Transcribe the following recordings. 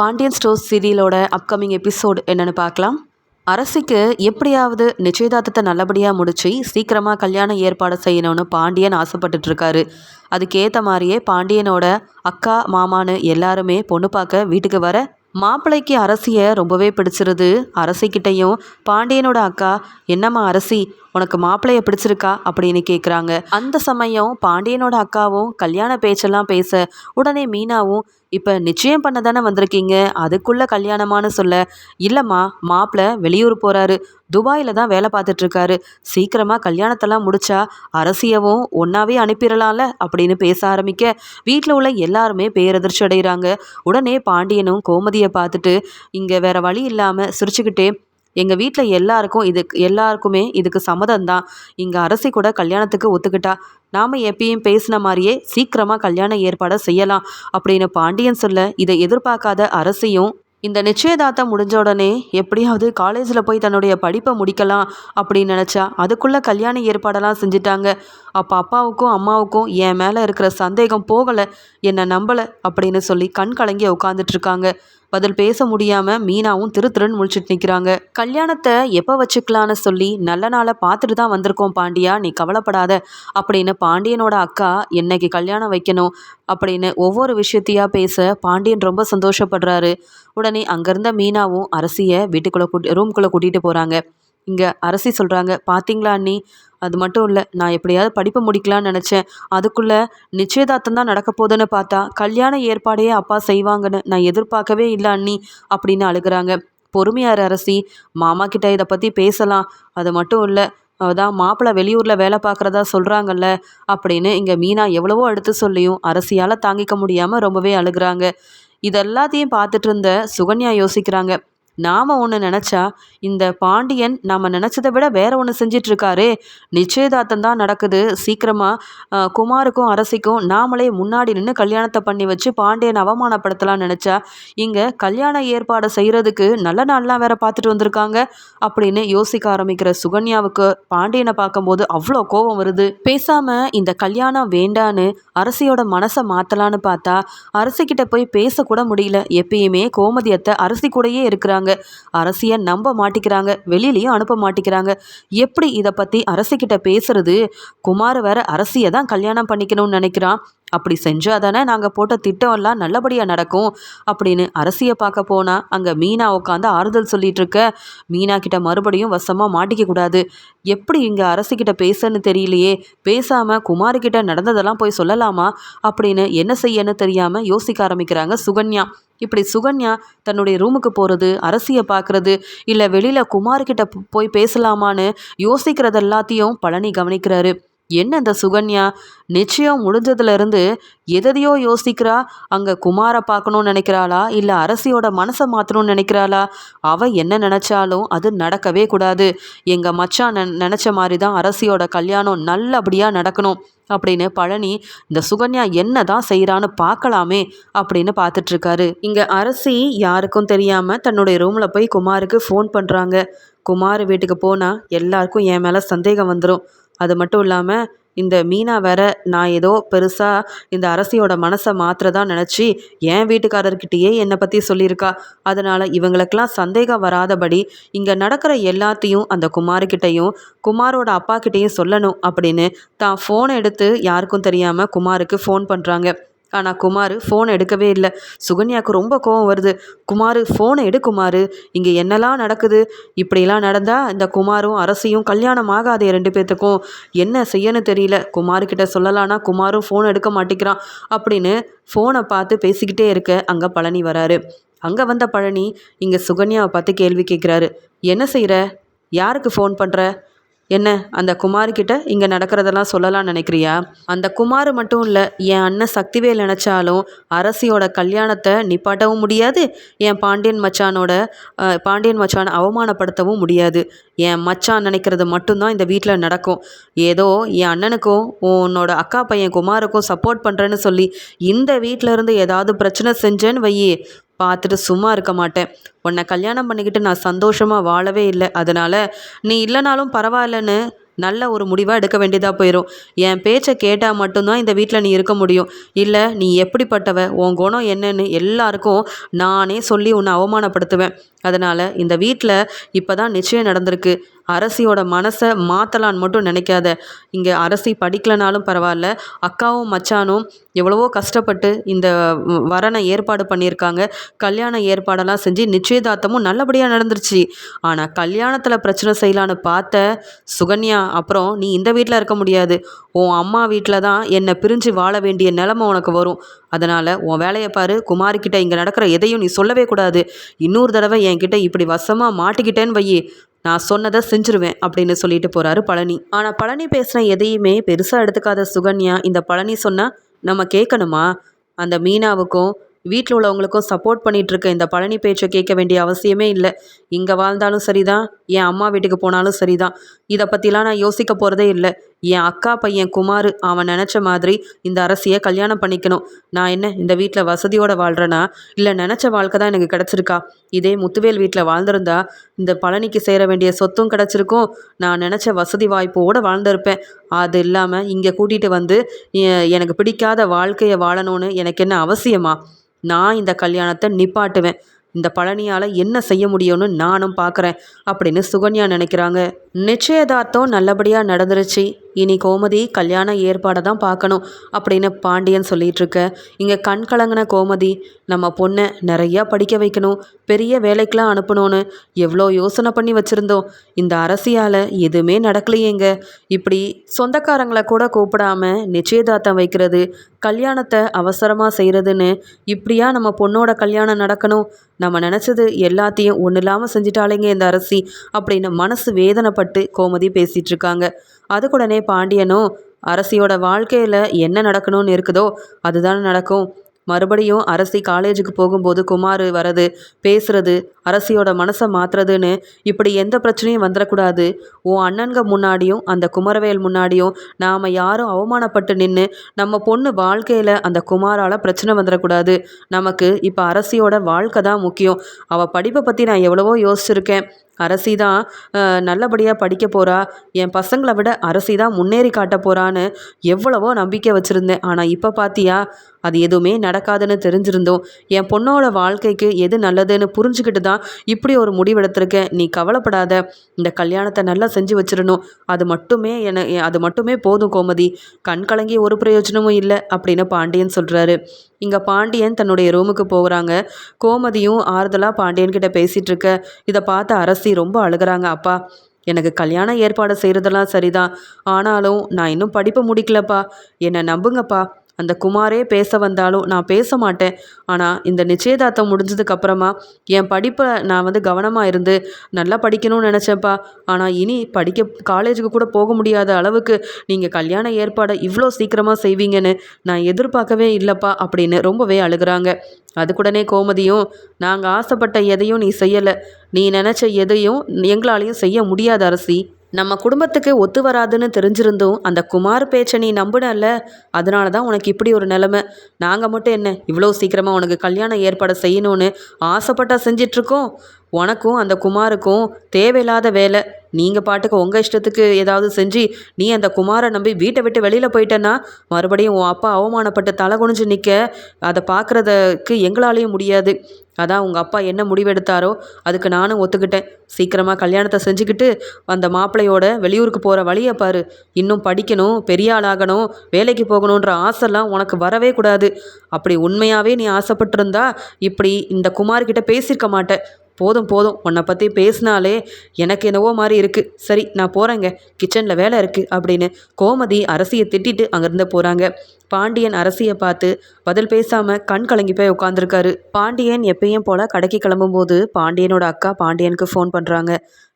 Pandian stores சீரியலோட upcoming episode என்னன்னு பார்க்கலாம். அரசிக்கு எப்படியாவது நிச்சயதார்த்தத்தை நல்லபடியாக முடிச்சு சீக்கிரமாக கல்யாண ஏற்பாடு செய்யணும்னு பாண்டியன் ஆசைப்பட்டுட்டு இருக்காரு அதுக்கேற்ற மாதிரியே பாண்டியனோட அக்கா மாமான்னு எல்லாருமே பொண்ணு பார்க்க வீட்டுக்கு வர மாப்பிள்ளைக்கு அரசியை ரொம்பவே பிடிச்சிருது. அரசிக்கிட்டையும் பாண்டியனோட அக்கா என்னம்மா அரசி உனக்கு மாப்பிள்ளைய பிடிச்சிருக்கா அப்படின்னு கேட்குறாங்க அந்த சமயம் பாண்டியனோட அக்காவும் கல்யாண பேச்செல்லாம் பேச உடனே மீனாவும் இப்போ நிச்சயம் பண்ண தானே வந்திருக்கீங்க? அதுக்குள்ளே கல்யாணமான்னு சொல்ல. இல்லைம்மா மாப்பிள்ளை வெளியூர் போகிறாரு துபாயில் தான் வேலை பார்த்துட்ருக்காரு சீக்கிரமாக கல்யாணத்தெல்லாம் முடிச்சா அரசியவும் ஒன்றாவே அனுப்பிடலாம்ல? அப்படின்னு பேச ஆரம்பிக்க வீட்டில் உள்ள எல்லாருமே பேரதிர்ச்சி அடைகிறாங்க. உடனே பாண்டியனும் கோமதியை பார்த்துட்டு இங்கே வேற வழி இல்லாமல் சிரிச்சுக்கிட்டே எங்கள் வீட்டில் எல்லாருக்கும் இதுக்கு எல்லாருக்குமே இதுக்கு சம்மதம் தான் இங்கே அரசி கூட கல்யாணத்துக்கு ஒத்துக்கிட்டா நாம் எப்பயும் பேசின மாதிரியே சீக்கிரமாக கல்யாண ஏற்பாடை செய்யலாம் அப்படின்னு பாண்டியன் சொல்ல இதை எதிர்பார்க்காத அரசியும் இந்த நிச்சயதார்த்தம் முடிஞ்ச உடனே எப்படியாவது காலேஜில் போய் தன்னுடைய படிப்பை முடிக்கலாம் அப்படின்னு நினச்சா அதுக்குள்ளே கல்யாண ஏற்பாடெல்லாம் செஞ்சுட்டாங்க. அப்போ அப்பாவுக்கும் அம்மாவுக்கும் என் மேலே இருக்கிற சந்தேகம் போகலை என்னை நம்பலை அப்படின்னு சொல்லி கண் கலங்கி உட்காந்துட்ருக்காங்க பதில் பேச முடியாமல் மீனாவும் திரு திருன்னு முழிச்சிட்டு நிற்கிறாங்க கல்யாணத்தை எப்போ வச்சுக்கலான்னு சொல்லி நல்ல நாளை பார்த்துட்டு தான் வந்திருக்கோம் பாண்டியா நீ கவலைப்படாத. அப்படின்னு பாண்டியனோட அக்கா என்னைக்கு கல்யாணம் வைக்கணும்? அப்படின்னு ஒவ்வொரு விஷயத்தையா பேச பாண்டியன் ரொம்ப சந்தோஷப்படுறாரு. உடனே அங்கேருந்த மீனாவும் அரசியை வீட்டுக்குள்ளே கூட்டி ரூம்குள்ளே கூட்டிகிட்டு போகிறாங்க இங்கே அரசி சொல்கிறாங்க பார்த்தீங்களா அண்ணி? அது மட்டும் இல்லை நான் எப்படியாவது படிப்பை முடிக்கலான்னு நினச்சேன். அதுக்குள்ளே நிச்சயதார்த்தம் தான் நடக்க போகுதுன்னு பார்த்தா கல்யாண ஏற்பாடையே அப்பா செய்வாங்கன்னு நான் எதிர்பார்க்கவே இல்லை அண்ணி அப்படின்னு அழுகிறாங்க. பொறுமையார் அரசி மாமா கிட்ட இதை பற்றி பேசலாம். அது மட்டும் இல்லை அதான் மாப்பிள்ளை வெளியூரில் வேலை பார்க்குறதா சொல்கிறாங்கல்ல அப்படின்னு இங்கே மீனா எவ்வளவோ எடுத்து சொல்லியும் அரசியால் தாங்கிக்க முடியாமல் ரொம்பவே அழுகிறாங்க. இதெல்லாத்தையும் பார்த்துட்டு இருந்த சுகன்யா யோசிக்கிறாங்க நாம் ஒன்று நினச்சா இந்த பாண்டியன் நாம் நினச்சதை விட வேற ஒன்று செஞ்சிட்ருக்காரே. நிச்சயதார்த்தம் தான் நடக்குது. சீக்கிரமாக குமாருக்கும் அரசிக்கும் நாமளே முன்னாடி நின்று கல்யாணத்தை பண்ணி வச்சு பாண்டியன் அவமானப்படுத்தலாம்னு நினச்சா இங்கே கல்யாண ஏற்பாடு செய்கிறதுக்கு நல்ல நாள்லாம் வேற பார்த்துட்டு வந்திருக்காங்க அப்படின்னு யோசிக்க ஆரம்பிக்கிற சுகன்யாவுக்கு பாண்டியனை பார்க்கும்போது அவ்வளோ கோபம் வருது. பேசாமல் இந்த கல்யாணம் வேண்டான்னு அரசியோட மனசை மாற்றலான்னு பார்த்தா அரசிக்கிட்ட போய் பேசக்கூட முடியல. எப்பயுமே கோமதியத்தை அரசி கூடயே இருக்கிறாங்க. அரசியை நம்ப மாட்டிக்கிறாங்க. வெளியிலையும் அனுப்ப மாட்டிக்கிறாங்க. எப்படி இதை பற்றி அரசிக்கிட்ட பேசுறது? குமார் வேற அரசியை தான் கல்யாணம் பண்ணிக்கணும்னு நினைக்கிறான். அப்படி செஞ்சால் தானே நாங்கள் போட்ட திட்டம்லாம் நல்லபடியாக நடக்கும் அப்படின்னு அரசியை பார்க்க போனால் அங்கே மீனா உட்காந்து ஆறுதல் சொல்லிட்டு இருக்க. மீனா கிட்ட மறுபடியும் வசமாக மாட்டிக்க கூடாது. எப்படி இங்கே அரசிக்கிட்ட பேசன்னு தெரியலையே. பேசாமல் குமார்கிட்ட நடந்ததெல்லாம் போய் சொல்லலாமா? அப்படின்னு என்ன செய்யன்னு தெரியாமல் யோசிக்க ஆரம்பிக்கிறாங்க சுகன்யா. இப்படி சுகன்யா தன்னுடைய ரூமுக்கு போகிறது அரசியை பார்க்குறது இல்லை வெளியில் குமார்கிட்ட போய் பேசலாமான்னு யோசிக்கிறது எல்லாத்தையும் பழனி கவனிக்கிறாரு. என்ன இந்த சுகன்யா? நிச்சயம் முடிஞ்சதுலேருந்து எதையோ யோசிக்கிறா? அங்கே குமாரை பார்க்கணும்னு நினைக்கிறாளா? இல்லை அரசியோட மனசை மாற்றணும்னு நினைக்கிறாளா? அவள் என்ன நினச்சாலும் அது நடக்கவே கூடாது. எங்கள் மச்சான் நெ நினச்ச மாதிரி தான் அரசியோட கல்யாணம் நல்லபடியாக நடக்கணும். அப்படின்னு பழனி இந்த சுகன்யா என்ன தான் செய்கிறான்னு பார்க்கலாமே அப்படின்னு பார்த்துட்ருக்காரு. இங்கே அரசி யாருக்கும் தெரியாமல் தன்னுடைய ரூமில் போய் குமாருக்கு ஃபோன் பண்ணுறாங்க குமார் வீட்டுக்கு போனால் எல்லாருக்கும் என் மேலே சந்தேகம் வந்துடும் அது மட்டும் இல்லாமல் இந்த மீனா வேற நான் ஏதோ பெருசாக இந்த அரசியோட மனசை மாத்திரதா நினச்சி என் வீட்டுக்காரர்கிட்டயே என்னை பற்றி சொல்லியிருக்கா. அதனால் இவங்களுக்கெல்லாம் சந்தேகம் வராதபடி இங்கே நடக்கிற எல்லாத்தையும் அந்த குமாருக்கிட்டையும் குமாரோட அப்பா கிட்டேயும் சொல்லணும் அப்படின்னு தான் ஃபோனை எடுத்து யாருக்கும் தெரியாமல் குமாருக்கு ஃபோன் பண்ணுறாங்க ஆனால் குமார் ஃபோன் எடுக்கவே இல்லை. சுகன்யாவுக்கு ரொம்ப கோவம் வருது. குமார் ஃபோனை எடு குமார். இங்கே என்னெல்லாம் நடக்குது? இப்படிலாம் நடந்தால் இந்த குமாரும் அரசியும் கல்யாணம் ஆகாதே ரெண்டு பேர்த்துக்கும் என்ன செய்யன்னு தெரியல. குமார்கிட்ட சொல்லலான்னா குமாரும் ஃபோன் எடுக்க மாட்டேங்கிறான் அப்படின்னு ஃபோனை பார்த்து பேசிக்கிட்டே இருக்க அங்கே பழனி வராரு. அங்கே வந்த பழனி இங்கே சுகன்யாவை பார்த்து கேள்வி கேட்குறாரு என்ன செய்கிற யாருக்கு ஃபோன் பண்ணுற என்ன அந்த குமார்கிட்ட இங்கே நடக்கிறதெல்லாம் சொல்லலாம்னு நினைக்கிறியா? அந்த குமார் மட்டும் இல்லை என் அண்ணன் சக்திவேல் நினச்சாலும் அரசியோட கல்யாணத்தை நிப்பாட்டவும் முடியாது என் பாண்டியன் மச்சானோட பாண்டியன் மச்சானை அவமானப்படுத்தவும் முடியாது. என் மச்சான் நினைக்கிறது மட்டும்தான் இந்த வீட்டில் நடக்கும். ஏதோ என் அண்ணனுக்கும் உன்னோட அக்கா பையன் குமாருக்கும் சப்போர்ட் பண்ணுறேன்னு சொல்லி இந்த வீட்டில் இருந்து ஏதாவது பிரச்சனை செஞ்சேன்னு வையே பார்த்துட்டு சும்மா இருக்க மாட்டேன். உன்னை கல்யாணம் பண்ணிக்கிட்டு நான் சந்தோஷமாக வாழவே இல்லை. அதனால் நீ இல்லைனாலும் பரவாயில்லன்னு நல்ல ஒரு முடிவாக எடுக்க வேண்டியதாக போயிடும் என் பேச்சை கேட்டால் மட்டும்தான் இந்த வீட்டில் நீ இருக்க முடியும். இல்லை நீ எப்படிப்பட்டவ உன் குணம் என்னன்னு எல்லாருக்கும் நானே சொல்லி உன்னை அவமானப்படுத்துவேன். அதனால் இந்த வீட்டில் இப்போ தான் நிச்சயம் நடந்திருக்கு. அரசியோட மனசை மாற்றலான்னு மட்டும் நினைக்காத. இங்கே அரசி படிக்கலனாலும் பரவாயில்ல. அக்காவும் மச்சானும் எவ்வளவோ கஷ்டப்பட்டு இந்த வரனை ஏற்பாடு பண்ணியிருக்காங்க. கல்யாண ஏற்பாடெல்லாம் செஞ்சு நிச்சயதார்த்தமும் நல்லபடியாக நடந்துருச்சு. ஆனால் கல்யாணத்தில் பிரச்சனை செய்யலான்னு பார்த்த சுகன்யா அப்புறம் நீ இந்த வீட்டில் இருக்க முடியாது. உன் அம்மா வீட்டில் தான் என்னை பிரிஞ்சு வாழ வேண்டிய நிலமை உனக்கு வரும். அதனால் உன் வேலையை பாரு. குமாரிக்கிட்ட இங்கே நடக்கிற எதையும் நீ சொல்லவே கூடாது. இன்னொரு தடவை என்கிட்ட இப்படி வசமாக மாட்டிக்கிட்டேன்னு வையி. நான் சொன்னதை செஞ்சுருவேன் அப்படின்னு சொல்லிட்டு போகிறாரு பழனி. ஆனால் பழனி பேசின எதையுமே பெருசாக எடுத்துக்காத சுகன்யா இந்த பழனி சொன்னால் நம்ம கேட்கணுமா? அந்த மீனாவுக்கும் வீட்டில் உள்ளவங்களுக்கும் சப்போர்ட் பண்ணிகிட்டு இருக்க இந்த பழனி பேச்சை கேட்க வேண்டிய அவசியமே இல்லை. இங்கே வாழ்ந்தாலும் சரிதான் என் அம்மா வீட்டுக்கு போனாலும் சரிதான். இதை பற்றிலாம் நான் யோசிக்க போகிறதே இல்லை. என் அக்கா பையன் குமார் அவன் நினச்ச மாதிரி இந்த அரசியை கல்யாணம் பண்ணிக்கணும். நான் என்ன இந்த வீட்டில் வசதியோடு வாழ்கிறேனா இல்லை நினச்ச வாழ்க்கை தான் எனக்கு கிடச்சிருக்கா? இதே முத்துவேல் வீட்டில் வாழ்ந்திருந்தா இந்த பழனிக்கு சேர வேண்டிய சொத்தும் கிடச்சிருக்கும். நான் நினச்ச வசதி வாய்ப்போடு வாழ்ந்திருப்பேன். அது இல்லாமல் இங்கே கூட்டிகிட்டு வந்து எனக்கு பிடிக்காத வாழ்க்கையை வாழணும்னு எனக்கு என்ன அவசியமா? நான் இந்த கல்யாணத்தை நிப்பாட்டுவேன். இந்த பழனியால் என்ன செய்ய முடியும்னு நானும் பார்க்குறேன் அப்படின்னு சுகன்யா நினைக்கிறாங்க. நிச்சயதார்த்தம் நல்லபடியாக நடந்துருச்சு. இனி கோமதி கல்யாண ஏற்பாடை தான் பார்க்கணும் அப்படின்னு பாண்டியன் சொல்லிட்டு இருக்க இங்கே கண் கலங்கின கோமதி நம்ம பொண்ணை நிறையா படிக்க வைக்கணும் பெரிய வேலைக்கெலாம் அனுப்பணும்னு எவ்வளோ யோசனை பண்ணி வச்சுருந்தோம். இந்த அரசியால் எதுவுமே நடக்கலையேங்க. இப்படி சொந்தக்காரங்களை கூட கூப்பிடாம நிச்சயதார்த்தம் வைக்கிறது கல்யாணத்தை அவசரமாக செய்கிறதுன்னு இப்படியா நம்ம பொண்ணோட கல்யாணம் நடக்கணும்? நம்ம நினச்சது எல்லாத்தையும் ஒன்றும் இல்லாமல் செஞ்சிட்டாலேங்க இந்த அரசி அப்படின்னு மனசு வேதனை வேதனைப்பட்டு கோமதி பேசிகிட்டு இருக்காங்க அதுக்குடனே பாண்டியனும் அரசியோட வாழ்க்கையில் என்ன நடக்கணும்னு இருக்குதோ அதுதான் நடக்கும். மறுபடியும் அரசி காலேஜுக்கு போகும்போது குமார் வரது பேசுறது அரசியோட மனசை மாற்றுறதுன்னு இப்படி எந்த பிரச்சனையும் வந்துடக்கூடாது உன் அண்ணன்க முன்னாடியும் அந்த குமரவேல் முன்னாடியும் நாம் யாரும் அவமானப்பட்டு நின்று நம்ம பொண்ணு வாழ்க்கையில் அந்த குமாரால் பிரச்சனை வந்துடக்கூடாது நமக்கு இப்போ அரசியோட வாழ்க்கை தான் முக்கியம். அவள் படிப்பை பற்றி நான் எவ்வளவோ யோசிச்சிருக்கேன். அரசி தான் நல்லபடியாக படிக்க போகிறா என் பசங்களை விட அரசி தான் முன்னேறி காட்ட போகிறான்னு எவ்வளவோ நம்பிக்கை வச்சுருந்தேன். ஆனால் இப்போ பார்த்தியா அது எதுவுமே நடக்காதுன்னு தெரிஞ்சிருந்தோம். என் பொண்ணோட வாழ்க்கைக்கு எது நல்லதுன்னு புரிஞ்சுக்கிட்டு தான் இப்படி ஒரு முடிவெடுத்திருக்கேன் நீ கவலைப்படாத. இந்த கல்யாணத்தை நல்லா செஞ்சு வச்சிடணும். அது மட்டுமே என அது மட்டுமே போதும் கோமதி. கண் கலங்கி ஒரு பிரயோஜனமும் இல்லை அப்படின்னு பாண்டியன் சொல்கிறாரு இங்கே பாண்டியன் தன்னுடைய ரூமுக்கு போகிறாங்க. கோமதியும் ஆறுதலாக பாண்டியன்கிட்ட பேசிகிட்டு இருக்க. இதை பார்த்து அரசி ரொம்ப அழுகிறாங்க. அப்பா எனக்கு கல்யாண ஏற்பாடு செய்கிறதெல்லாம் சரிதான். ஆனாலும் நான் இன்னும் படிப்பை முடிக்கலப்பா. என்னை நம்புங்கப்பா. அந்த குமாரே பேச வந்தாலும் நான் பேச மாட்டேன். ஆனால் இந்த நிச்சயதார்த்தம் முடிஞ்சதுக்கப்புறமா என் படிப்பை நான் வந்து கவனமாக இருந்து நல்லா படிக்கணும்னு நினச்சேன்ப்பா. ஆனால் இனி படிக்க காலேஜுக்கு கூட போக முடியாத அளவுக்கு நீங்கள் கல்யாண ஏற்பாடை இவ்வளோ சீக்கிரமாக செய்வீங்கன்னு நான் எதிர்பார்க்கவே இல்லைப்பா அப்படின்னு ரொம்பவே அழுகிறாங்க. அதுக்குடனே கோமதியும் நாங்கள் ஆசைப்பட்ட எதையும் நீ செய்யலை. நீ நினச்ச எதையும் எங்களாலையும் செய்ய முடியாத அரசி. நம்ம குடும்பத்துக்கு ஒத்து வராதுன்னு தெரிஞ்சிருந்தும் அந்த குமார் பேச்சை நீ நம்பினல்ல? அதனால தான் உனக்கு இப்படி ஒரு நிலமை. நாங்கள் மட்டும் என்ன இவ்வளோ சீக்கிரமாக உனக்கு கல்யாணம் ஏற்பாடு செய்யணும்னு ஆசைப்பட்டா செஞ்சிட்ருக்கோம் உனக்கும் அந்த குமாருக்கும் தேவையில்லாத வேலை. நீங்கள் பாட்டுக்கு உங்கள் இஷ்டத்துக்கு ஏதாவது செஞ்சு நீ அந்த குமாரை நம்பி வீட்டை விட்டு வெளியில் போயிட்டேன்னா மறுபடியும் உன் அப்பா அவமானப்பட்டு தலை குனிஞ்சு நிற்க அதை பார்க்குறதுக்கு எங்களாலேயும் முடியாது. அதான் உங்கள் அப்பா என்ன முடிவெடுத்தாரோ அதுக்கு நானும் ஒத்துக்கிட்டேன். சீக்கிரமாக கல்யாணத்தை செஞ்சுக்கிட்டு அந்த மாப்பிள்ளையோட வெளியூருக்கு போகிற வழியை பாரு. இன்னும் படிக்கணும் பெரிய ஆளாகணும் வேலைக்கு போகணுன்ற ஆசைலாம் உனக்கு வரவே கூடாது. அப்படி உண்மையாகவே நீ ஆசைப்பட்டிருந்தா இப்படி இந்த குமார்கிட்ட பேசியிருக்க மாட்டேன். போதும் போதும். உன்னை பற்றி பேசினாலே எனக்கு என்னவோ மாதிரி இருக்குது சரி நான் போகிறேங்க கிச்சனில் வேலை இருக்குது அப்படின்னு கோமதி அரசியை திட்டிட்டு அங்கேருந்து போகிறாங்க பாண்டியன் அரசியை பார்த்து பதில் பேசாமல் கண் கலங்கி போய் உட்காந்துருக்காரு பாண்டியன் எப்பயும் போல் கடைக்கு கிளம்பும்போது பாண்டியனோட அக்கா பாண்டியனுக்கு ஃபோன் பண்ணுறாங்க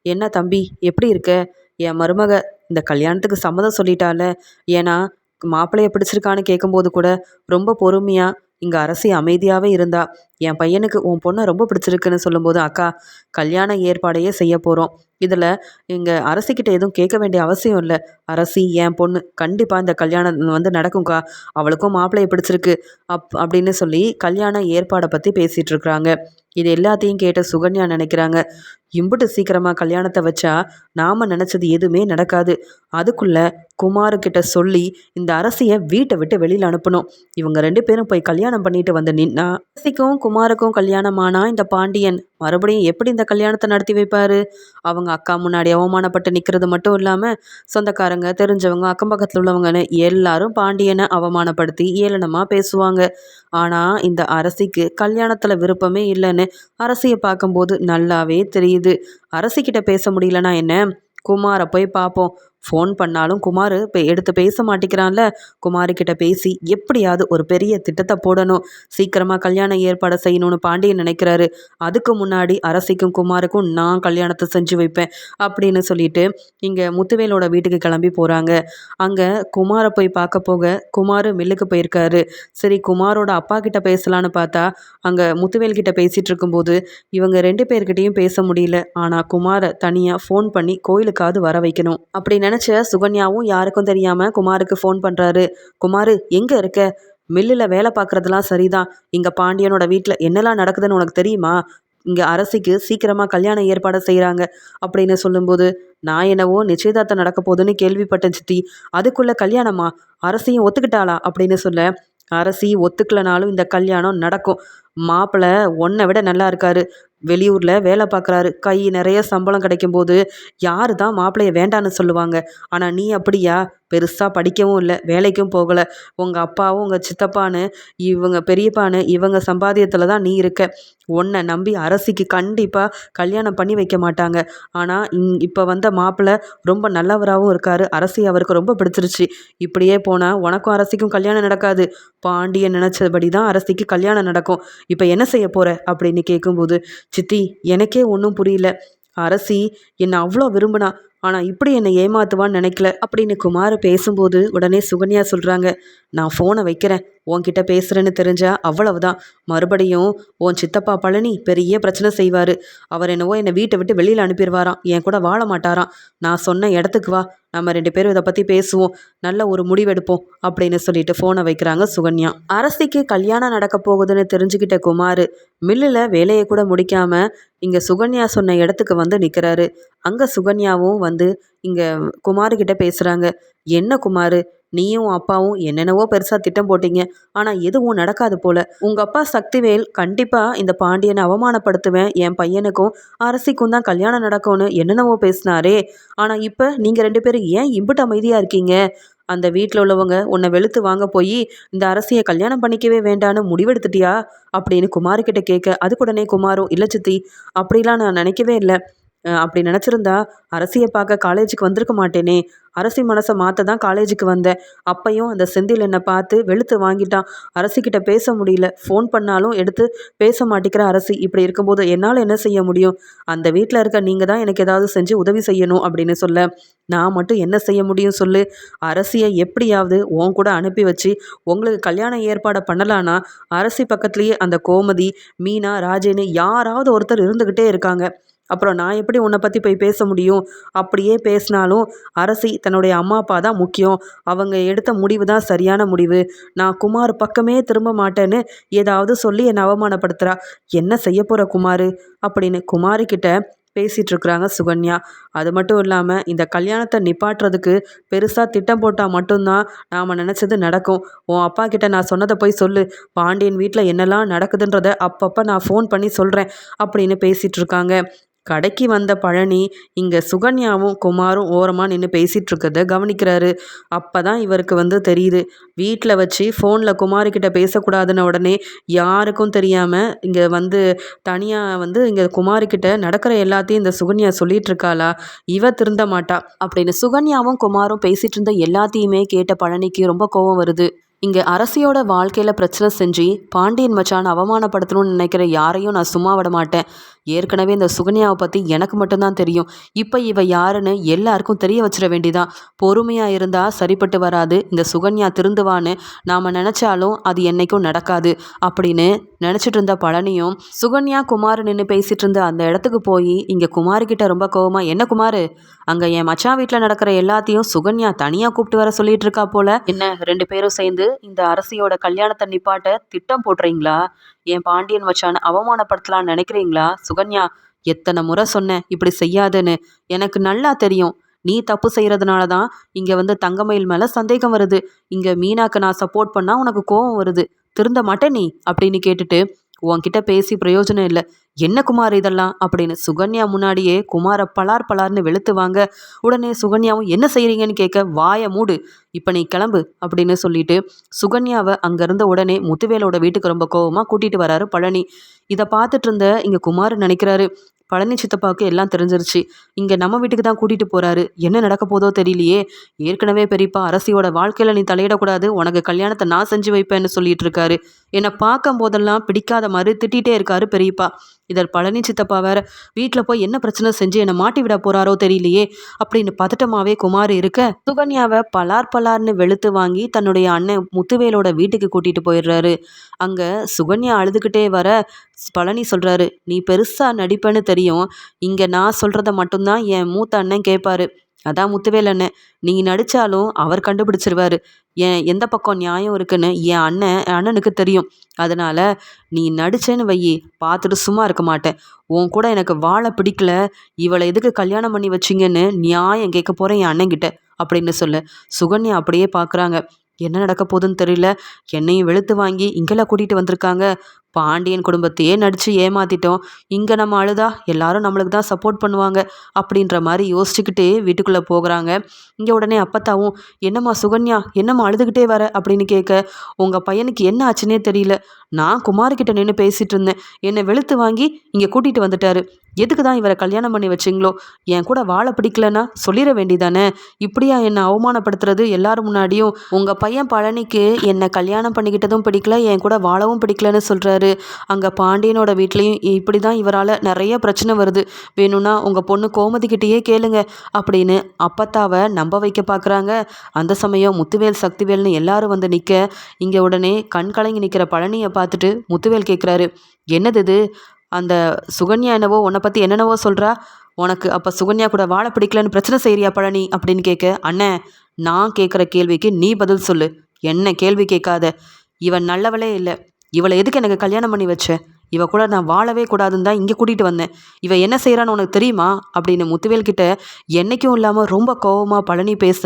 என்ன தம்பி எப்படி இருக்க? என் மருமக இந்த கல்யாணத்துக்கு சம்மதம் சொல்லிட்டால. ஏன்னா மாப்பிள்ளைய பிடிச்சிருக்கான்னு கேட்கும்போது கூட ரொம்ப பொறுமையாக இங்கே அரசி அமைதியாகவே இருந்தா என் பையனுக்கு உன் பொண்ணை ரொம்ப பிடிச்சிருக்குன்னு சொல்லும்போது அக்கா கல்யாண ஏற்பாடையே செய்ய போகிறோம் இதில் இங்கே அரசிக்கிட்ட எதுவும் கேட்க வேண்டிய அவசியம் இல்லை. அரசி என் பொண்ணு கண்டிப்பாக இந்த கல்யாணம் வந்து நடக்கும்க்கா. அவளுக்கும் மாப்பிள்ளையை பிடிச்சிருக்கு. அப் அப்படின்னு சொல்லி கல்யாண ஏற்பாடை பற்றி பேசிகிட்டு இருக்கிறாங்க. இது எல்லாத்தையும் கேட்ட சுகன்யா நினைக்கிறாங்க. இம்புட்டு சீக்கிரமாக கல்யாணத்தை வச்சா நாம் நினச்சது எதுவுமே நடக்காது. அதுக்குள்ள குமாருக்கிட்ட சொல்லி இந்த அரசியை வீட்டை விட்டு வெளியில் அனுப்பணும். இவங்க ரெண்டு பேரும் போய் கல்யாணம் பண்ணிட்டு வந்து நின்னா அரசிக்கும் குமாருக்கும் கல்யாணமானா இந்த பாண்டியன்? மறுபடியும் எப்படி இந்த கல்யாணத்தை நடத்தி வைப்பார்? அவங்க அக்கா முன்னாடி அவமானப்பட்டு நிற்கிறது மட்டும் இல்லாமல் சொந்தக்காரங்க தெரிஞ்சவங்க அக்கம் பக்கத்தில் உள்ளவங்கன்னு எல்லாரும் பாண்டியனை அவமானப்படுத்தி ஏளனமாக பேசுவாங்க. ஆனால் இந்த அரசிக்கு கல்யாணத்தில் விருப்பமே இல்லைன்னு அரசியை பார்க்கும்போது நல்லாவே தெரியுது. அரசிக்கிட்ட பேச முடியலனா என்ன? குமாரை போய் பார்ப்போம். ஃபோன் பண்ணாலும் குமார் இப்போ எடுத்து பேச மாட்டேங்கிறான்ல குமாரிக்கிட்ட பேசி எப்படியாவது ஒரு பெரிய திட்டத்தை போடணும். சீக்கிரமாக கல்யாணம் ஏற்பாடு செய்யணும்னு பாண்டியன் நினைக்கிறாரு. அதுக்கு முன்னாடி அரசிக்கும் குமாருக்கும் நான் கல்யாணத்தை செஞ்சு வைப்பேன் அப்படின்னு சொல்லிட்டு இங்கே முத்துவேலோட வீட்டுக்கு கிளம்பி போகிறாங்க அங்கே குமாரை போய் பார்க்க போக குமார் மில்லுக்கு போயிருக்காரு. சரி குமாரோட அப்பா கிட்ட பேசலான்னு பார்த்தா அங்கே முத்துவேல் கிட்ட பேசிகிட்டு இருக்கும்போது இவங்க ரெண்டு பேர்கிட்டையும் பேச முடியல. ஆனால் குமாரை தனியாக ஃபோன் பண்ணி கோயிலுக்காவது வர வைக்கணும் அப்படி நினச்ச சுகன்யாவும் யாருக்கும் தெரியாமல் குமாருக்கு ஃபோன் பண்ணுறாரு குமார் எங்கே இருக்க? மில்லில் வேலை பார்க்குறதுலாம் சரிதான். இங்கே பாண்டியனோட வீட்டில் என்னெல்லாம் நடக்குதுன்னு உனக்கு தெரியுமா? இங்கே அரசிக்கு சீக்கிரமாக கல்யாணம் ஏற்பாடு செய்கிறாங்க அப்படின்னு சொல்லும்போது நான் என்னவோ நிச்சயதார்த்தம் நடக்க போகுதுன்னு கேள்விப்பட்டேன் சித்தி. அதுக்குள்ளே கல்யாணமா? அரசியும் ஒத்துக்கிட்டாளா? அப்படின்னு சொல்ல அரசி ஒத்துக்கலனாலும் இந்த கல்யாணம் நடக்கும். மாப்பிள்ளை ஒன்றை விட நல்லா இருக்காரு. வெளியூரில் வேலை பார்க்குறாரு கை நிறைய சம்பளம் கிடைக்கும் போது யார் தான் மாப்பிள்ளைய வேண்டான்னு சொல்லுவாங்க. ஆனால் நீ அப்படியா? பெருசாக படிக்கவும் இல்லை வேலைக்கும் போகலை. உங்கள் அப்பாவும் உங்கள் சித்தப்பான்னு இவங்க பெரியப்பான்னு இவங்க சம்பாதியத்தில் தான் நீ இருக்க. உன்னை நம்பி அரசிக்கு கண்டிப்பாக கல்யாணம் பண்ணி வைக்க மாட்டாங்க. ஆனால் இங் இப்போ வந்த மாப்பிள்ளை ரொம்ப நல்லவராகவும் இருக்கார். அரசி அவருக்கு ரொம்ப பிடிச்சிருச்சு. இப்படியே போனால் உனக்கும் அரசிக்கும் கல்யாணம் நடக்காது. பாண்டியன் நினச்சபடி தான் அரசிக்கு கல்யாணம் நடக்கும். இப்போ என்ன செய்ய போகிற அப்படின்னு கேட்கும்போது சித்தி எனக்கே ஒன்றும் புரியல. அரசி என்னை அவ்வளோ விரும்பினா ஆனால் இப்படி என்னை ஏமாத்துவான்னு நினைக்கல அப்படின்னு குமார் பேசும்போது உடனே சுகன்யா சொல்கிறாங்க நான் ஃபோனை வைக்கிறேன். உன்கிட்ட பேசுகிறேன்னு தெரிஞ்சா அவ்வளவுதான். மறுபடியும் உன் சித்தப்பா பழனி பெரிய பிரச்சனை செய்வார். அவர் என்னவோ என்னை வீட்டை விட்டு வெளியில் அனுப்பிடுவாராம். என் கூட வாழ மாட்டாராம். நான் சொன்ன இடத்துக்கு வா. நம்ம ரெண்டு பேரும் இதை பற்றி பேசுவோம். நல்ல ஒரு முடிவெடுப்போம் அப்படின்னு சொல்லிட்டு ஃபோனை வைக்கிறாங்க சுகன்யா. அரசிக்கு கல்யாணம் நடக்க போகுதுன்னு தெரிஞ்சுக்கிட்ட குமார் மில்லில் வேலையை கூட முடிக்காமல் இங்கே சுகன்யா சொன்ன இடத்துக்கு வந்து நிற்கிறாரு அங்கே சுகன்யாவும் வந்து வந்து இங்கே குமார்கிட்ட பேசுகிறாங்க என்ன குமார்? நீயும் அப்பாவும் என்னென்னவோ பெருசாக திட்டம் போட்டீங்க. ஆனால் எதுவும் நடக்காது போல. உங்கள் அப்பா சக்திவேல் கண்டிப்பாக இந்த பாண்டியனை அவமானப்படுத்துவேன். என் பையனுக்கும் அரசிக்கும் தான் கல்யாணம் நடக்கும்னு என்னென்னவோ பேசினாரே. ஆனால் இப்போ நீங்கள் ரெண்டு பேரும் ஏன் இம்புட்டு அமைதியாக இருக்கீங்க? அந்த வீட்டில் உள்ளவங்க உன்னை வெளுத்து வாங்க போய் இந்த அரசியை கல்யாணம் பண்ணிக்கவே வேண்டான்னு முடிவெடுத்துட்டியா? அப்படின்னு குமார்கிட்ட கேட்க அதுக்குடனே குமாரும் இல்லை சித்தி அப்படிலாம் நான் நினைக்கவே இல்லை. அப்படி நினச்சிருந்தா அரசியை பார்க்க காலேஜுக்கு வந்திருக்க மாட்டேனே. அரசி மனசை மாற்ற தான் காலேஜுக்கு வந்தேன். அப்பையும் அந்த செந்தில் என்னை பார்த்து வெளுத்து வாங்கிட்டான். அரசிக்கிட்ட பேச முடியல. ஃபோன் பண்ணாலும் எடுத்து பேச மாட்டேங்கிற அரசி இப்படி இருக்கும்போது என்னால் என்ன செய்ய முடியும்? அந்த வீட்டில் இருக்க நீங்கள் தான் எனக்கு ஏதாவது செஞ்சு உதவி செய்யணும் அப்படின்னு சொல்ல. நான் மட்டும் என்ன செய்ய முடியும் சொல்லு? அரசியை எப்படியாவது உன் கூட அனுப்பி வச்சு உங்களுக்கு கல்யாண ஏற்பாடை பண்ணலான்னா அரசி பக்கத்துலேயே அந்த கோமதி மீனா ராஜேன்னு யாராவது ஒருத்தர் இருந்துக்கிட்டே இருக்காங்க. அப்புறம் நான் எப்படி உன்னை பற்றி போய் பேச முடியும்? அப்படியே பேசினாலும் அரசி தன்னுடைய அம்மா அப்பா தான் முக்கியம். அவங்க எடுத்த முடிவு தான் சரியான முடிவு. நான் குமார் பக்கமே திரும்ப மாட்டேன்னு ஏதாவது சொல்லி என்னை அவமானப்படுத்துகிறா என்ன செய்ய போகிற குமார்? அப்படின்னு குமாரிக்கிட்ட பேசிகிட்டு இருக்கிறாங்க சுகன்யா. அது மட்டும் இல்லாமல் இந்த கல்யாணத்தை நிப்பாட்டுறதுக்கு பெருசாக திட்டம் போட்டால் மட்டும்தான் நாம் நினச்சது நடக்கும். உன் அப்பா கிட்ட நான் சொன்னதை போய் சொல்லு. பாண்டியன் வீட்டில் என்னெல்லாம் நடக்குதுன்றத அப்பப்போ நான் ஃபோன் பண்ணி சொல்கிறேன் அப்படின்னு பேசிகிட்டு இருக்காங்க கடைக்கு வந்த பழனி இங்கே சுகன்யாவும் குமாரும் ஓரமாக நின்று பேசிகிட்டு இருக்கிறத கவனிக்கிறாரு. அப்போ தான் இவருக்கு வந்து தெரியுது. வீட்டில் வச்சு ஃபோனில் குமாரிக்கிட்ட பேசக்கூடாதுன்னு உடனே யாருக்கும் தெரியாமல் இங்கே வந்து தனியாக வந்து இங்கே குமாரிக்கிட்ட நடக்கிற எல்லாத்தையும் இந்த சுகன்யா சொல்லிட்டு இருக்காளா இவ திருந்த மாட்டா. அப்படின்னு சுகன்யாவும் குமாரும் பேசிகிட்டு இருந்த எல்லாத்தையுமே கேட்ட பழனிக்கு ரொம்ப கோவம் வருது. இங்கே அரசியோட வாழ்க்கையில் பிரச்சனை செஞ்சு பாண்டியன் மச்சான் அவமானப்படுத்தணும்னு நினைக்கிற யாரையும் நான் சும்மா விட மாட்டேன். ஏற்கனவே இந்த சுகன்யாவை பற்றி எனக்கு மட்டும்தான் தெரியும். இப்போ இவ யாருன்னு எல்லாருக்கும் தெரிய வச்சிட வேண்டிதான் பொறுமையாக இருந்தால் சரிப்பட்டு வராது. இந்த சுகன்யா திருந்துவான்னு நாம் நினச்சாலும் அது என்றைக்கும் நடக்காது அப்படின்னு நினச்சிட்டு இருந்த பழனியும் சுகன்யா குமார் நின்று பேசிகிட்டு இருந்த அந்த இடத்துக்கு போய் இங்கே குமார்கிட்ட ரொம்ப கோவமாக என்ன குமார்? அங்கே என் மச்சான் வீட்டில் நடக்கிற எல்லாத்தையும் சுகன்யா தனியாக கூப்பிட்டு வர சொல்லிட்டு இருக்கா போல. என்ன ரெண்டு பேரும் சேர்ந்து இந்த அரசியோட கல்யாணத்தை நிப்பாட்ட திட்டம் போடுறீங்களா? என் பாண்டியன் மச்சான் அவமானப்படுத்தலாம்னு நினைக்கிறீங்களா? சுகன்யா எத்தனை முறை சொன்னேன் இப்படி செய்யாதுன்னு. எனக்கு நல்லா தெரியும். நீ தப்பு செய்கிறதுனால தான் இங்கே வந்து தங்கமயில் மேலே சந்தேகம் வருது. இங்கே மீனாக்கு நான் சப்போர்ட் பண்ணால் உனக்கு கோவம் வருது. திருந்த மாட்டே நீ அப்படின்னு கேட்டுட்டு உன்கிட்ட பேசி பிரயோஜனம் இல்லை. என்ன குமார் இதெல்லாம்? அப்படின்னு சுகன்யா முன்னாடியே குமாரை பலார் பலார்னு வெளுத்து வாங்க. உடனே சுகன்யாவும் என்ன செய்கிறீங்கன்னு கேட்க வாயை மூடு. இப்போ நீ கிளம்பு அப்படின்னு சொல்லிட்டு சுகன்யாவை அங்கேருந்த உடனே முத்துவேலோட வீட்டுக்கு ரொம்ப கோவமாக கூட்டிகிட்டு வராரு பழனி. இதை பார்த்துட்டு இருந்த இங்கே குமார் நினைக்கிறாரு பழனி சித்தப்பாவுக்கு எல்லாம் தெரிஞ்சிருச்சு. இங்கே நம்ம வீட்டுக்கு தான் கூட்டிகிட்டு போகிறாரு என்ன நடக்க போதோ தெரியலையே. ஏற்கனவே பெரியப்பா அரசியோட வாழ்க்கையில் நீ தலையிடக்கூடாது. உனக்கு கல்யாணத்தை நான் செஞ்சு வைப்பேன்னு சொல்லிட்டு இருக்காரு. என்னை பார்க்கும் போதெல்லாம் பிடிக்காத மாதிரி திட்டிகிட்டே இருக்காரு பெரியப்பா. இதர் பழனி சித்தப்பா வேற வீட்டில் போய் என்ன பிரச்சனை செஞ்சு என்னை மாட்டி விட போறாரோ தெரியலையே அப்படின்னு பதட்டமாவே குமார் இருக்க சுகன்யாவை பலார் பலார்னு வெளுத்து வாங்கி தன்னுடைய அண்ணன் முத்துவேலோட வீட்டுக்கு கூட்டிட்டு போயிடுறாரு. அங்க சுகன்யா அழுதுகிட்டே வர பழனி சொல்றாரு நீ பெருசா நடிப்பேன்னு தெரியும். இங்க நான் சொல்றத மட்டும்தான் என் மூத்த அண்ணன் கேட்பாரு அதான் முத்துவேல் அண்ணன் நடித்தாலும் அவர் கண்டுபிடிச்சிருவாரு. என் எந்த பக்கம் நியாயம் இருக்குன்னு என் அண்ணன் அண்ணனுக்கு தெரியும். அதனால் நீ நடிச்சேன்னு வையி பார்த்துட்டு சும்மா இருக்க மாட்டேன். உன் கூட எனக்கு வாழ பிடிக்கல. இவளை எதுக்கு கல்யாணம் பண்ணி வச்சிங்கன்னு நியாயம் கேட்க போகிறேன் என் அண்ணன்கிட்ட அப்படின்னு சொல்ல. சுகன்யா அப்படியே பார்க்குறாங்க என்ன நடக்க போகுதுன்னு தெரியல. என்னையும் வெளுத்து வாங்கி இங்கெல்லாம் கூட்டிகிட்டு வந்திருக்காங்க. பாண்டியன் குடும்பத்தையே நடித்து ஏமாத்திட்டோம். இங்கே நம்ம அழுதா? எல்லாரும் நம்மளுக்கு தான் சப்போர்ட் பண்ணுவாங்க. அப்படின்ற மாதிரி யோசிச்சுக்கிட்டே வீட்டுக்குள்ளே போகிறாங்க. இங்கே உடனே அப்பத்தாவும் என்னம்மா சுகன்யா என்னம்மா அழுதுகிட்டே வர? அப்படின்னு கேட்க உங்கள் பையனுக்கு என்ன ஆச்சுன்னே தெரியல. நான் குமார்கிட்ட நின்று பேசிகிட்டு இருந்தேன். என்னை வெளுத்து வாங்கி இங்கே கூட்டிகிட்டு வந்துட்டாரு. எதுக்கு தான் இவரை கல்யாணம் பண்ணி வச்சிங்களோ? என் கூட வாழ பிடிக்கலன்னா சொல்லிட வேண்டிதானே இப்படியா என்னை அவமானப்படுத்துறது எல்லாரும் முன்னாடியும்? உங்கள் பையன் பழனிக்கு என்னை கல்யாணம் பண்ணிக்கிட்டதும் பிடிக்கல என் கூட வாழவும் பிடிக்கலன்னு சொல்கிறாரு அங்கே பாண்டியனோட வீட்லேயும் இப்படி தான் இவரால் நிறைய பிரச்சனை வருது. வேணும்னா உங்கள் பொண்ணு கோமதிக்கிட்டேயே கேளுங்க அப்படின்னு அப்பத்தாவை நம்ப வைக்க பார்க்குறாங்க அந்த சமயம் முத்துவேல் சக்திவேல்னு எல்லாரும் வந்து நிற்க இங்கே உடனே கண் கலங்கி நிற்கிற பழனியை பார்த்துட்டு முத்துவேல் கேட்குறாரு என்னது இது? அந்த சுகன்யா என்னவோ உன்னை பற்றி என்னென்னவோ சொல்கிறா உனக்கு அப்போ சுகன்யா கூட வாழ பிடிக்கலன்னு பிரச்சனை செய்கிறியா பழனி? அப்படின்னு கேட்க அண்ணே நான் கேட்குற கேள்விக்கு நீ பதில் சொல்லு. என்ன கேள்வி கேட்காத? இவன் நல்லவளே இல்லை. இவளை எதுக்கு எனக்கு கல்யாணம் பண்ணி வச்ச? இவ கூட நான் வாழவே கூடாதுன்னு தான் இங்கே கூட்டிகிட்டு வந்தேன். இவ என்ன செய்கிறான்னு உனக்கு தெரியுமா? அப்படின்னு முத்துவேல் கிட்ட என்னைக்கும் இல்லாமல் ரொம்ப கோவமாக பழனி பேச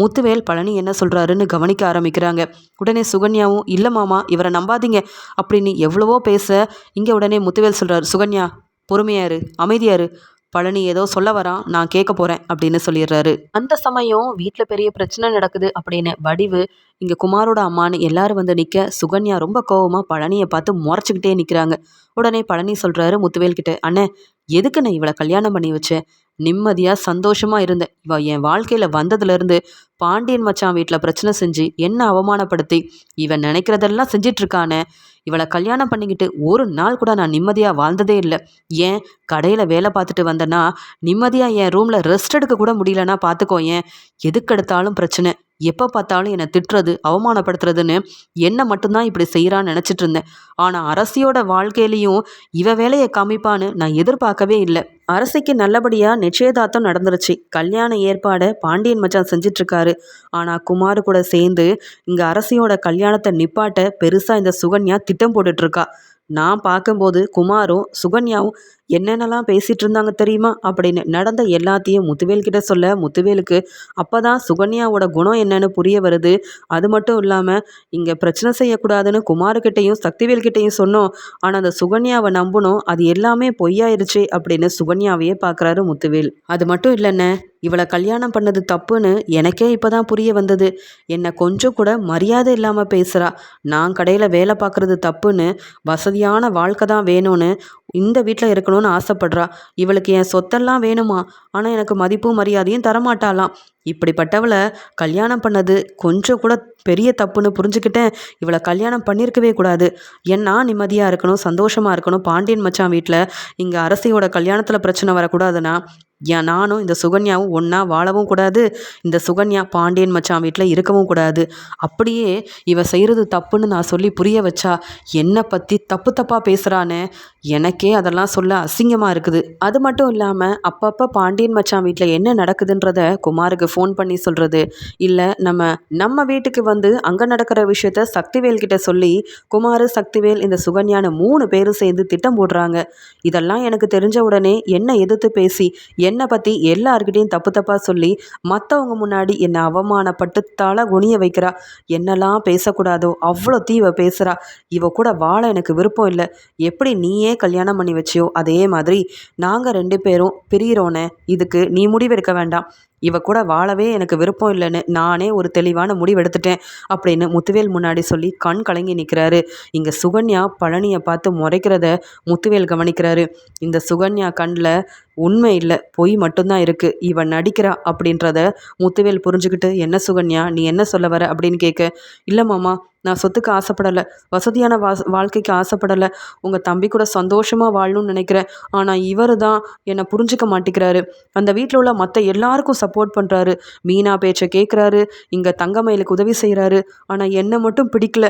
முத்துவேல் பழனி என்ன சொல்கிறாருன்னு கவனிக்க ஆரம்பிக்கிறாங்க. உடனே சுகன்யாவும் இல்லை மாமா இவரை நம்பாதீங்க. அப்படின்னு எவ்வளவோ பேச இங்கே உடனே முத்துவேல் சொல்கிறாரு சுகன்யா பொறுமையாரு அமைதியாரு பழனி ஏதோ சொல்ல வரான் நான் கேட்க போகிறேன் அப்படின்னு சொல்லிடுறாரு. அந்த சமயம் வீட்டில் பெரிய பிரச்சனை நடக்குது அப்படின்னு வடிவு இங்கே குமாரோட அம்மான்னு எல்லாரும் வந்து நிற்க சுகன்யா ரொம்ப கோவமாக பழனியை பார்த்து முறைச்சிக்கிட்டே நிற்கிறாங்க உடனே பழனி சொல்கிறாரு முத்துவேல் கிட்ட அண்ணே எதுக்கு நான் இவளை கல்யாணம் பண்ணி வச்சேன் நிம்மதியாக சந்தோஷமாக இருந்தேன் இவள் என் வாழ்க்கையில் வந்ததுலேருந்து பாண்டியன் மச்சான் வீட்டில் பிரச்சனை செஞ்சு என்ன அவமானப்படுத்தி இவன் நினைக்கிறதெல்லாம் செஞ்சிட்ருக்கானே இவளை கல்யாணம் பண்ணிக்கிட்டு ஒரு நாள் கூட நான் நிம்மதியாக வாழ்ந்ததே இல்லை. ஏன்? கடையில் வேலை பார்த்துட்டு வந்தேன்னா நிம்மதியாக என் ரூமில் ரெஸ்ட் எடுக்க கூட முடியலன்னா பார்த்துக்கோ ஏன்? எதுக்கெடுத்தாலும் பிரச்சனை. எப்போ பார்த்தாலும் என்னை திட்டுறது அவமானப்படுத்துறதுன்னு என்னை மட்டும்தான் இப்படி செய்கிறான்னு நினச்சிட்டு இருந்தேன். ஆனால் அரசியோட வாழ்க்கையிலையும் இவ வேலையை காமிப்பான்னு நான் எதிர்பார்க்கவே இல்லை. அரசிக்கு நல்லபடியாக நிச்சயதார்த்தம் நடந்துருச்சு. கல்யாண ஏற்பாடை பாண்டியன் மச்சான் செஞ்சிட்ருக்காரு. ஆனால் குமார் கூட சேர்ந்து இங்கே அரசியோட கல்யாணத்தை நிப்பாட்ட பெருசாக இந்த சுகன்யா திட்டம் போட்டுட்ருக்கா. நான் பார்க்கும்போது குமாரும் சுகன்யாவும் என்னென்னலாம் பேசிகிட்டு இருந்தாங்க தெரியுமா? அப்படின்னு நடந்த எல்லாத்தையும் முத்துவேல் கிட்ட சொல்ல முத்துவேலுக்கு அப்போ தான் சுகன்யாவோட குணம் என்னன்னு புரிய வருது. அது மட்டும் இல்லாமல் இங்கே பிரச்சனை செய்யக்கூடாதுன்னு குமார்கிட்டையும் சக்திவேல்கிட்டையும் சொன்னோம். ஆனால் அந்த சுகன்யாவை நம்பணும். அது எல்லாமே பொய்யாயிருச்சு அப்படின்னு சுகன்யாவையே பார்க்குறாரு முத்துவேல். அது மட்டும் இல்லைண்ணே இவளை கல்யாணம் பண்ணது தப்புன்னு எனக்கே இப்போ தான் புரிய வந்தது. என்னை கொஞ்சம் கூட மரியாதை இல்லாமல் பேசுகிறா நான் கடையில் வேலை பார்க்குறது தப்புன்னு வசதியான வாழ்க்கை தான் வேணும்னு இந்த வீட்டில் இருக்கணும் இருக்கணும்னு ஆசைப்படுறா. இவளுக்கு என் சொத்தெல்லாம் வேணுமா? ஆனால் எனக்கு மதிப்பும் மரியாதையும் தரமாட்டாளாம். இப்படிப்பட்டவளை கல்யாணம் பண்ணது கொஞ்சம் கூட பெரிய தப்புன்னு புரிஞ்சுக்கிட்டேன். இவளை கல்யாணம் பண்ணியிருக்கவே கூடாது. என்ன நிம்மதியாக இருக்கணும் சந்தோஷமாக இருக்கணும் பாண்டியன் மச்சான் வீட்டில் இங்கே அரசியோட கல்யாணத்தில் பிரச்சனை வரக்கூடாதுன்னா நானும் இந்த சுகன்யாவும் ஒன்றா வாழவும் கூடாது. இந்த சுகன்யா பாண்டியன் மச்சான் வீட்டில் இருக்கவும் கூடாது. அப்படியே இவ செய்கிறது தப்புன்னு நான் சொல்லி புரிய வச்சா என்னை பற்றி தப்பு தப்பாக பேசுகிறானே எனக்கே அதெல்லாம் சொல்ல அசிங்கமாக இருக்குது. அது மட்டும் இல்லாமல் அப்பப்போ பாண்டியன் மச்சான் வீட்டில் என்ன நடக்குதுன்றத குமாருக்கு ஃபோன் பண்ணி சொல்கிறது இல்லை நம்ம நம்ம வீட்டுக்கு வந்து அங்கே நடக்கிற விஷயத்த சக்திவேல் கிட்ட சொல்லி குமார் சக்திவேல் இந்த சுகன்யான்னு மூணு பேரும் சேர்ந்து திட்டம் போடுறாங்க. இதெல்லாம் எனக்கு தெரிஞ்ச உடனே என்னை எதிர்த்து பேசி என்னை பற்றி எல்லாருக்கிட்டையும் தப்பு தப்பாக சொல்லி மற்றவங்க முன்னாடி என்னை அவமானப்பட்டு தலை குனிய வைக்கிறா. என்னெல்லாம் பேசக்கூடாதோ அவ்வளோ தீவ பேசுகிறா இவ கூட வாழ எனக்கு விருப்பம் இல்லை. எப்படி நீயே கல்யாணம் பண்ணி வச்சியோ அதே மாதிரி நாங்கள் ரெண்டு பேரும் பிரியிறோனே இதுக்கு நீ முடிவெடுக்க வேண்டாம். இவ கூட வாழவே எனக்கு விருப்பம் இல்லைன்னு நானே ஒரு தெளிவான முடிவு எடுத்துட்டேன் அப்படின்னு முத்துவேல் முன்னாடி சொல்லி கண் கலங்கி நிற்கிறாரு இங்கே சுகன்யா பழனியை பார்த்து முறைக்கிறத முத்துவேல் கவனிக்கிறாரு. இந்த சுகன்யா கண்ணில் உண்மை இல்லை பொய் மட்டும்தான் இருக்குது இவன் நடிக்கிறா அப்படின்றத முத்துவேல் புரிஞ்சுக்கிட்டு என்ன சுகன்யா நீ என்ன சொல்ல வர? அப்படின்னு கேட்க இல்லை மாமா நான் சொத்துக்கு ஆசைப்படலை. வசதியான வா வாழ்க்கைக்கு ஆசைப்படலை. உங்கள் தம்பி கூட சந்தோஷமாக வாழணும்னு நினைக்கிறேன். ஆனால் இவர் தான் என்னை புரிஞ்சுக்க மாட்டேங்கிறாரு. அந்த வீட்டில் உள்ள மற்ற எல்லாருக்கும் சப்போர்ட் பண்ணுறாரு மீனா பேச்சை கேட்குறாரு இங்கே தங்கமயிலுக்கு உதவி செய்கிறாரு ஆனால் என்னை மட்டும் பிடிக்கல.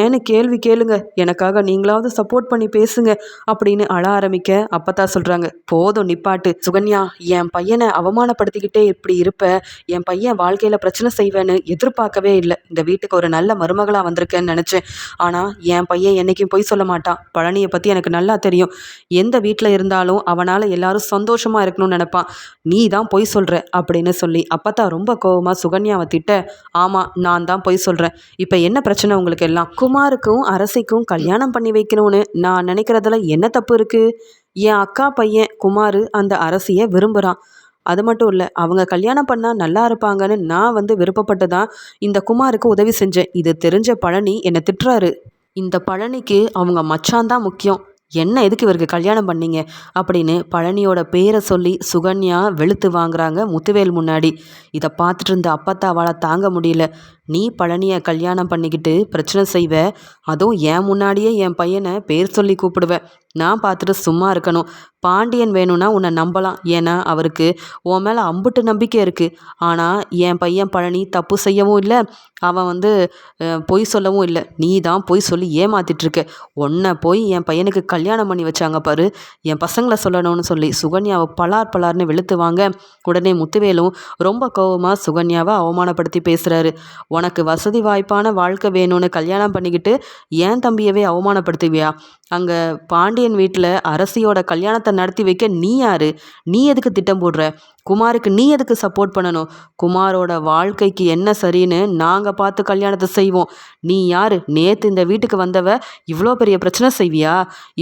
ஏன்னு கேள்வி கேளுங்க. எனக்காக நீங்களாவது சப்போர்ட் பண்ணி பேசுங்க அப்படின்னு அழ ஆரம்பிக்க அப்பதான் சொல்கிறாங்க போதும் நிப்பாட்டு. சுகன்யா என் பையனை அவமானப்படுத்திக்கிட்டே இப்படி இருப்ப. என் பையன் வாழ்க்கையில் பிரச்சனை செய்வேன்னு எதிர்பார்க்கவே இல்லை. இந்த வீட்டுக்கு ஒரு நல்ல மருமகளாக வந்திருக்கேன்னு நினச்சேன். ஆனால் என் பையன் என்றைக்கும் பொய் சொல்ல மாட்டான். பழனியை பற்றி எனக்கு நல்லா தெரியும். எந்த வீட்டில் இருந்தாலும் அவனால் எல்லாரும் சந்தோஷமாக இருக்கணும்னு நினப்பான். நீ தான் பொய் சொல்கிற அப்படின்னு சொல்லி அப்பத்தான் ரொம்ப கோவமாக சுகன்யாவை திட்ட ஆமாம் நான் தான் பொய் சொல்கிறேன் இப்போ என்ன பிரச்சனை உங்களுக்கு எல்லாம்? குமாருக்கும் அரசிக்கும் கல்யாணம் பண்ணி வைக்கணும்னு நான் நினைக்கிறதுல என்ன தப்பு இருக்குது என் அக்கா பையன் குமார் அந்த அரசியை விரும்புகிறான் அது மட்டும் இல்லை அவங்க கல்யாணம் பண்ணால் நல்லா இருப்பாங்கன்னு நான் வந்து விருப்பப்பட்டு தான் இந்த குமாருக்கு உதவி செஞ்சேன். இது தெரிஞ்ச பழனி என்னை திட்டுறாரு. இந்த பழனிக்கு அவங்க மச்சான் தான் முக்கியம். என்ன எதுக்கு இவருக்கு கல்யாணம் பண்ணீங்க? அப்படின்னு பழனியோட பேரை சொல்லி சுகன்யா வெளுத்து வாங்குறாங்க முத்துவேல் முன்னாடி. இதை பார்த்துட்டு இருந்த அப்பத்தாவால் தாங்க முடியல. நீ பழனியை கல்யாணம் பண்ணிக்கிட்டு பிரச்சனை செய்வ. அதுவும் என் முன்னாடியே என் பையனை பேர் சொல்லி கூப்பிடுவேன் நான் பார்த்துட்டு சும்மா இருக்கணும். பாண்டியன் வேணும்னா உன்னை நம்பலாம். ஏன்னா அவருக்கு உன் மேலே அம்புட்டு நம்பிக்கை இருக்குது ஆனால் என் பையன் பழனி தப்பு செய்யவும் இல்லை. அவன் வந்து பொய் சொல்லவும் இல்லை. நீ தான் பொய் சொல்லி ஏமாத்திட்ருக்க உன்னை போய் என் பையனுக்கு கல்யாணம் பண்ணி வச்சாங்க பாரு. என் பசங்களை சொல்லணும்னு சொல்லி சுகன்யாவை பலார் பலார்னு வெளுத்துவாங்க. உடனே முத்துவேலும் ரொம்ப கோபமாக சுகன்யாவை அவமானப்படுத்தி பேசுகிறாரு உனக்கு வசதி வாய்ப்பான வாழ்க்கை வேணும்னு கல்யாணம் பண்ணிக்கிட்டு ஏன் தம்பியவே அவமானப்படுத்துவியா? அங்கே பாண்டியன் வீட்டில் அரசியோட கல்யாணத்தை நடத்தி வைக்க நீ யார்? நீ எதுக்கு திட்டம் போடுற? குமாருக்கு நீ எதுக்கு சப்போர்ட் பண்ணணும்? குமாரோட வாழ்க்கைக்கு என்ன சரின்னு நாங்கள் பார்த்து கல்யாணத்தை செய்வோம். நீ யார்? நேற்று இந்த வீட்டுக்கு வந்தவ இவ்வளோ பெரிய பிரச்சனை செய்வியா?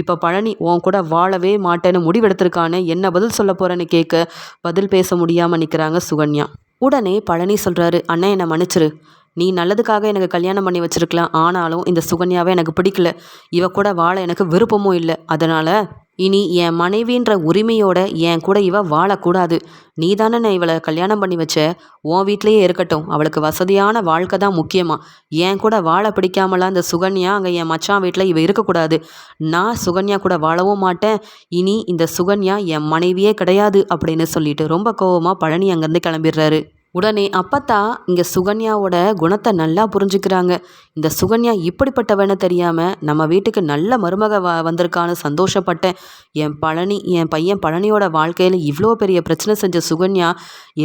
இப்போ பழனி உன் கூட வாழவே மாட்டேன்னு முடிவெடுத்திருக்கான்னு என்ன பதில் சொல்ல போகிறேன்னு கேட்க பதில் பேச முடியாமல் நிற்கிறாங்க சுகன்யா. உடனே பழனி சொல்கிறாரு அண்ணன் என்னை மன்னிச்சிரு. நீ நல்லதுக்காக எனக்கு கல்யாணம் பண்ணி வச்சிருக்கலாம். ஆனாலும் இந்த சுகன்யாவை எனக்கு பிடிக்கல. இவ கூட வாழ எனக்கு விருப்பமும் இல்லை. அதனால் இனி என் மனைவின்ற உரிமையோட என் கூட இவ வாழக்கூடாது. நீ தானே நான் இவளை கல்யாணம் பண்ணி வச்ச? உன் வீட்லேயே இருக்கட்டும். அவளுக்கு வசதியான வாழ்க்கை தான் முக்கியமா. என் கூட வாழ பிடிக்காமலாம் இந்த சுகன்யா அங்கே என் மச்சான் வீட்டில் இவ இருக்கக்கூடாது. நான் சுகன்யா கூட வாழவும் மாட்டேன். இனி இந்த சுகன்யா என் மனைவியே கிடையாது அப்படின்னு சொல்லிட்டு ரொம்ப கோவமாக பழனி அங்கேருந்து கிளம்பிடுறாரு. உடனே அப்பத்தா இங்கே சுகன்யாவோட குணத்தை நல்லா புரிஞ்சுக்கிறாங்க. இந்த சுகன்யா இப்படிப்பட்டவன தெரியாமல் நம்ம வீட்டுக்கு நல்ல மருமக வ வந்திருக்கான்னு சந்தோஷப்பட்டேன். என் பழனி என் பையன் பழனியோட வாழ்க்கையில் இவ்வளோ பெரிய பிரச்சனை செஞ்ச சுகன்யா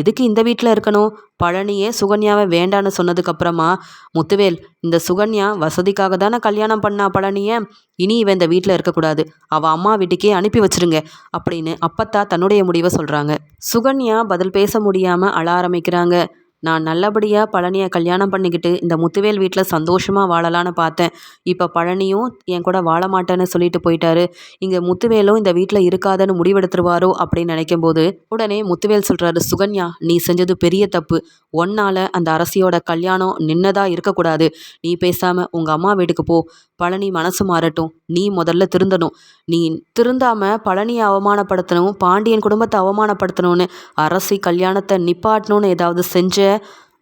எதுக்கு இந்த வீட்டில் இருக்கணும்? பழனியே சுகன்யாவை வேண்டான்னு சொன்னதுக்கப்புறமா முத்துவேல் இந்த சுகன்யா வசதிக்காக தானே கல்யாணம் பண்ணா பழனிய? இனி இவன் இந்த வீட்டில் இருக்கக்கூடாது. அவள் அம்மா வீட்டுக்கே அனுப்பி வச்சிருங்க அப்படின்னு அப்பத்தா தன்னுடைய முடிவை சொல்கிறாங்க சுகன்யா பதில் பேச முடியாமல் அழ ஆரம்பிக்கிறாங்க. நான் நல்லபடியாக பழனியை கல்யாணம் பண்ணிக்கிட்டு இந்த முத்துவேல் வீட்டில் சந்தோஷமாக வாழலான்னு பார்த்தேன். இப்போ பழனியும் என் கூட வாழ மாட்டேன்னு சொல்லிட்டு போயிட்டாரு. இங்கே முத்துவேலும் இந்த வீட்டில் இருக்காதன்னு முடிவெடுத்துருவாரோ அப்படின்னு நினைக்கும் போது உடனே முத்துவேல் சொல்கிறாரு சுகன்யா நீ செஞ்சது பெரிய தப்பு. ஒன்னால் அந்த அரசியோட கல்யாணம் நின்னதாக இருக்கக்கூடாது. நீ பேசாமல் உங்கள் அம்மா வீட்டுக்கு போ. பழனி மனசு மாறட்டும். நீ முதல்ல திருந்தணும். நீ திருந்தாமல் பழனியை அவமானப்படுத்தணும் பாண்டியன் குடும்பத்தை அவமானப்படுத்தணும்னு அரசி கல்யாணத்தை நிப்பாட்டணும்னு ஏதாவது செஞ்ச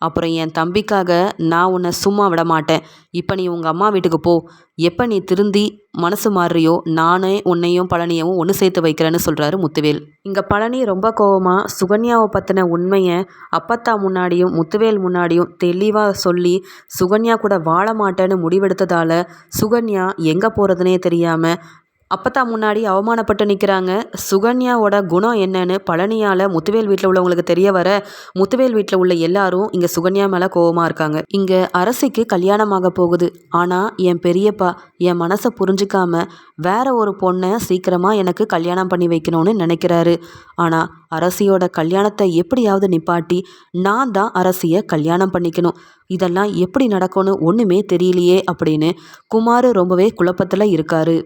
அப்புறம் என் தம்பிக்காக நான் உன்னை சும்மா விட மாட்டேன். இப்போ நீ உங்கள் அம்மா வீட்டுக்கு போ. எப்போ நீ திருந்தி மனசு மாறுறியோ நானே உன்னையும் பழனியவும் ஒன்று சேர்த்து வைக்கிறேன்னு சொல்கிறாரு முத்துவேல். இங்கே பழனி ரொம்ப கோவமாக சுகன்யாவை பற்றின உண்மையை அப்பத்தா முன்னாடியும் முத்துவேல் முன்னாடியும் தெளிவாக சொல்லி சுகன்யா கூட வாழ மாட்டேன்னு முடிவெடுத்ததால் சுகன்யா எங்கே போகிறதுனே தெரியாமல் அப்பத்தா முன்னாடி அவமானப்பட்டு நிற்கிறாங்க சுகன்யாவோட குணம் என்னன்னு பழனியால் முத்துவேல் வீட்டில் உள்ளவங்களுக்கு தெரிய வர முத்துவேல் வீட்டில் உள்ள எல்லாரும் இங்கே சுகன்யா மேலே கோவமாக இருக்காங்க. இங்கே அரசிக்கு கல்யாணமாக போகுது. ஆனால் என் பெரியப்பா என் மனசை புரிஞ்சுக்காம வேற ஒரு பொண்ணை சீக்கிரமாக எனக்கு கல்யாணம் பண்ணி வைக்கணும்னு நினைக்கிறாரு. ஆனால் அரசியோட கல்யாணத்தை எப்படியாவது நிப்பாட்டி நான் தான் அரசியை கல்யாணம் பண்ணிக்கணும். இதெல்லாம் எப்படி நடக்கும்னு ஒன்றுமே தெரியலையே அப்படின்னு குமார் ரொம்பவே குழப்பத்தில் இருக்காரு.